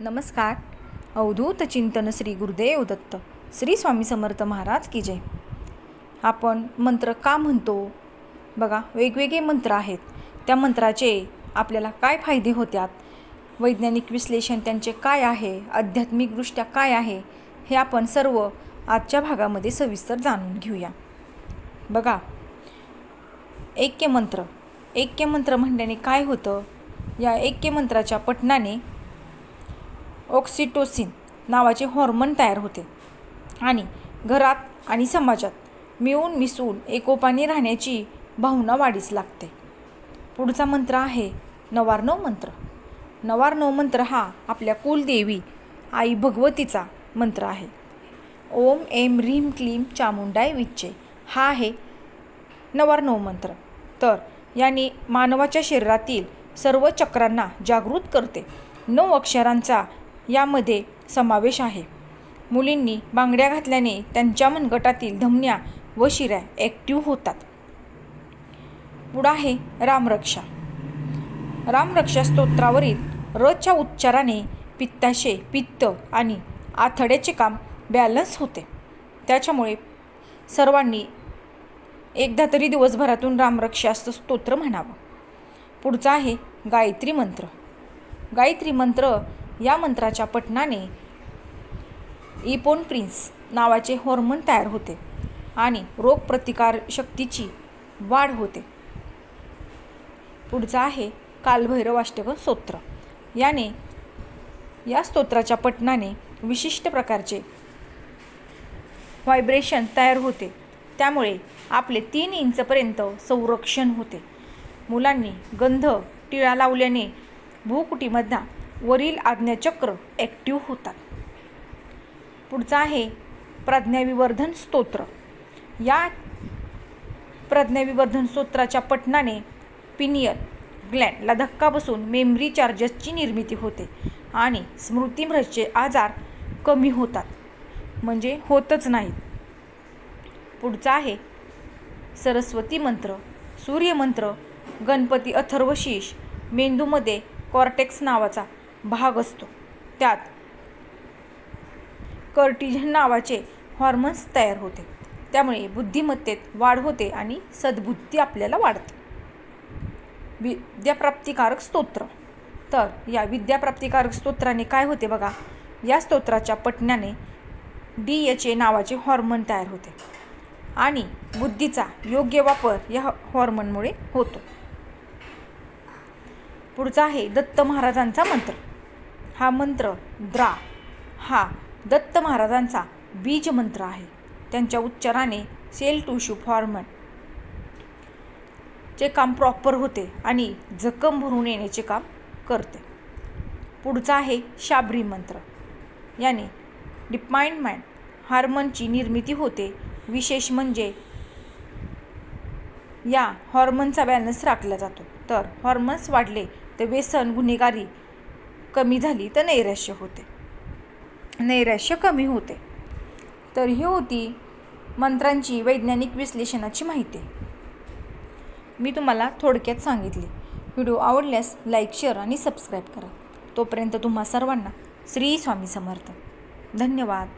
नमस्कार. अवधूत चिंतन श्री गुरुदेव दत्त श्री स्वामी समर्थ महाराज की जय. आपण मंत्र का म्हणतो? बघा वेगवेगळे मंत्र आहेत. त्या मंत्राचे आपल्याला काय फायदे होत्यात वैज्ञानिक विश्लेषण त्यांचे काय आहे? आध्यात्मिकदृष्ट्या काय आहे? हे आपण सर्व आजच्या भागामध्ये सविस्तर जाणून घेऊया. बघा ऐक्य मंत्र ऐक्य मंत्र म्हणल्याने काय होतं? या ऐक्य मंत्राच्या पठणाने ऑक्सिटोसिन नावाचे हॉर्मोन तयार होते. आणि घरात आणि समाजात मिळून मिसळून एकोपाने राहण्याची भावना वाढीस लागते. पुढचा मंत्र आहे नवारनव मंत्र. नवारनव मंत्र हा आपल्या कुलदेवी आई भगवतीचा मंत्र आहे. ओम एम ह्रीम क्लीम चामुंडाय विच्चे. हा आहे नवारनव मंत्र. तर याने मानवाच्या शरीरातील सर्व चक्रांना जागृत करते. नऊ अक्षरांचा यामध्ये समावेश आहे. मुलींनी बांगड्या घातल्याने त्यांच्या मनगटातील धमन्या व शिऱ्या ॲक्टिव्ह होतात. पुढं आहे रामरक्षा. रामरक्षा स्तोत्रावरील रच्या उच्चाराने पित्ताशय पित्त आणि आथड्याचे काम बॅलन्स होते. त्याच्यामुळे सर्वांनी एकदा तरी दिवसभरातून रामरक्षा स्तोत्र म्हणावं. पुढचा आहे गायत्री मंत्र. गायत्री मंत्र या मंत्राच्या पठणाने इपोन प्रिन्स नावाचे हॉर्मोन तयार होते आणि रोगप्रतिकार शक्तीची वाढ होते. पुढचा आहे कालभैरवाष्टक स्तोत्र. याने या स्तोत्राच्या पठणाने विशिष्ट प्रकारचे व्हायब्रेशन तयार होते. त्यामुळे आपले तीन इंचपर्यंत संरक्षण होते. मुलांनी गंध टिळा लावल्याने भूकुटीमधना वरील आज्ञाचक्र ॲक्टिव्ह होतात. पुढचा आहे प्रज्ञाविवर्धन स्तोत्र. या प्रज्ञाविवर्धन स्तोत्राच्या पठणाने पिनियल ग्लँडला धक्का बसून मेमरी चार्जेसची निर्मिती होते आणि स्मृतिभ्रष्टचे आजार कमी होतात. म्हणजे होतच नाहीत. पुढचा आहे सरस्वती मंत्र सूर्यमंत्र गणपती अथर्वशीष मेंदूमध्ये कॉर्टेक्स नावाचा भाग असतो. त्यात कर्टिझन नावाचे हॉर्मोन्स तयार होते. त्यामुळे बुद्धिमत्तेत वाढ होते आणि सद्बुद्धी आपल्याला वाढते. विद्याप्राप्तिकारक स्तोत्र. तर या विद्याप्राप्तिकारक स्तोत्राने काय होते बघा? या स्तोत्राच्या पठण्याने डी एच ए नावाचे हॉर्मोन तयार होते. आणि बुद्धीचा योग्य वापर या हॉर्मोनमुळे होतो. पुढचा आहे दत्त महाराजांचा मंत्र. हा मंत्र द्रा हा दत्त महाराजांचा बीज मंत्र आहे. त्यांच्या उच्चाराने सेल टू फॉर्मन चे काम प्रॉपर होते आणि जखम भरून येण्याचे काम करते. पुढचा आहे शाबरी मंत्र. याने डिपाइंटमेंट हार्मोनची निर्मिती होते. विशेष म्हणजे या हॉर्मोनचा बॅलन्स राखला जातो. तर हॉर्मोन्स वाढले तर व्यसन गुन्हेगारी कमी झाली तर नैराश्य होते. नैराश्य कमी होते. तर ही होती मंत्रांची वैज्ञानिक विश्लेषणाची माहिती. मी तुम्हाला थोडक्यात सांगितली. व्हिडिओ आवडल्यास लाईक शेअर आणि सबस्क्राईब करा. तोपर्यंत तुम्हा सर्वांना श्री स्वामी समर्थ. धन्यवाद.